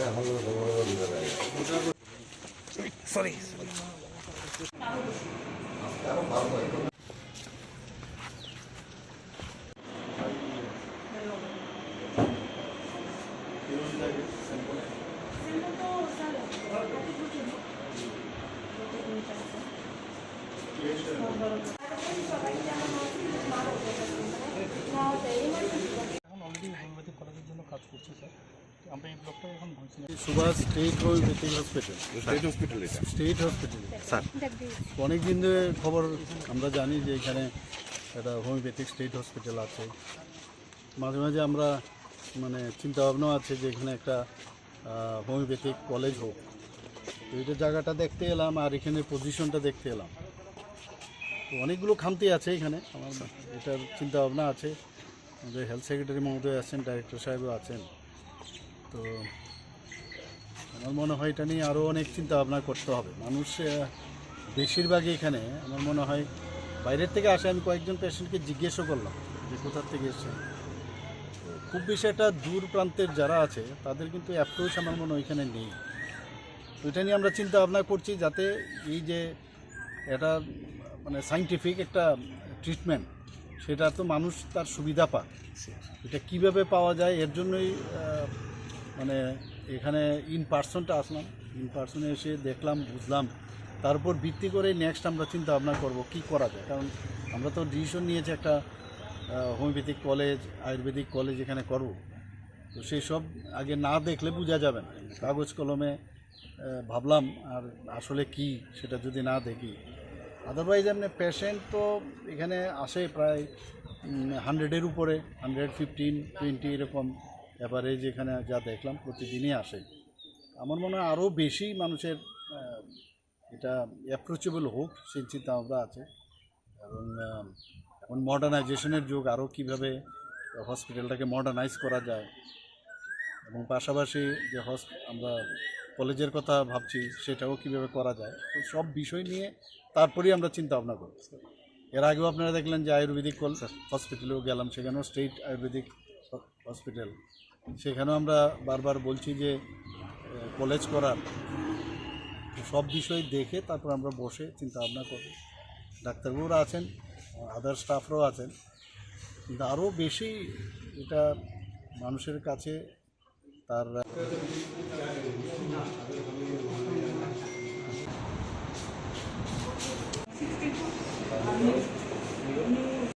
এখন already homeopathy কলেজের জন্য কাজ করছি স্যার আমরা এই ব্লকটা এখন ভুলছি Subhash state hospital. State hospital এটা। State hospital. স্যার। অনেক দিন ধরে খবর আমরা জানি যে এখানে একটা হোমিওপ্যাথিক স্টেট হসপিটাল আছে। মাঝে মাঝে আমরা মানে চিন্তা ভাবনাও আছে যে এখানে একটা হোমিওপ্যাথিক কলেজ হোক। তো এটা জায়গাটা দেখতে এলাম আর এখানে পজিশনটা দেখতে এলাম। তো অনেকগুলো খামতি আছে এখানে। আমার এটার চিন্তা ভাবনা আছে। আমাদের হেলথ সেক্রেটারি মহোদয় আছেন ডাইরেক্টর সাহেবও আছেন। তো আমার মনে হয় এটা নিয়ে আরও অনেক চিন্তা ভাবনা করতে হবে। মানুষ বেশিরভাগই এখানে আমার মনে হয় বাইরের থেকে আসে আমি কয়েকজন পেশেন্টকে জিজ্ঞেসও করলাম যে কোথার থেকে এসছেন। তো খুব বেশি একটা দূর প্রান্তের যারা আছে তাদের কিন্তু অ্যাপ্রোচ আমার মনে হয় এখানে নেই। তো এটা নিয়ে আমরা চিন্তা ভাবনা করছি যাতে এই যে এটা মানে সাইন্টিফিক একটা ট্রিটমেন্ট সেটা তো মানুষ তার সুবিধা পায় এটা কীভাবে পাওয়া যায় এর জন্যই মানে এখানে ইন পার্সনটা আসলাম ইন পার্সনে এসে দেখলাম, বুঝলাম। তার উপর ভিত্তি করে নেক্সট আমরা চিন্তা ভাবনা করব কি করা যায়। কারণ আমরা তো ডিসিশন নিয়েছি একটা হোমিওপ্যাথিক কলেজ আয়ুর্বেদিক কলেজ এখানে করব। তো সেই সব আগে না দেখলে বোঝা যাবে না। কাগজ কলমে ভাবলাম আর আসলে কি সেটা যদি না দেখি। আদারওয়াইজ এমনি পেশেন্ট তো এখানে আসে প্রায় হান্ড্রেডের উপরে হান্ড্রেড ফিফটিন টোয়েন্টি এরকম। অ্যাভারেজ যেখানে যা দেখলাম প্রতিদিনই আসে। আমার মনে হয় আরও বেশি মানুষের এটা অ্যাপ্রোচেবল হোক সেই চিন্তা ভাবনা আছে এবং এখন মডার্নাইজেশনের যুগ আরও কীভাবে হসপিটালটাকে মডার্নাইজ করা যায়। এবং পাশাপাশি যে হস আমরা কলেজের কথা ভাবছি সেটাও কীভাবে করা যায়। তো সব বিষয় নিয়ে তারপরেই আমরা চিন্তা ভাবনা করব এর আগেও আপনারা দেখলেন যে আয়ুর্বেদিক কল হসপিটালেও গেলাম সেখানেও স্টেট আয়ুর্বেদিক হসপিটাল। সেখানেও আমরা বারবার বলছি যে কলেজ করার সব বিষয় দেখে তারপর আমরা বসে চিন্তা ভাবনা করব ডাক্তারবাবুরা আছেন আদার স্টাফরাও আছেন। কিন্তু আরও বেশি এটা মানুষের কাছে তার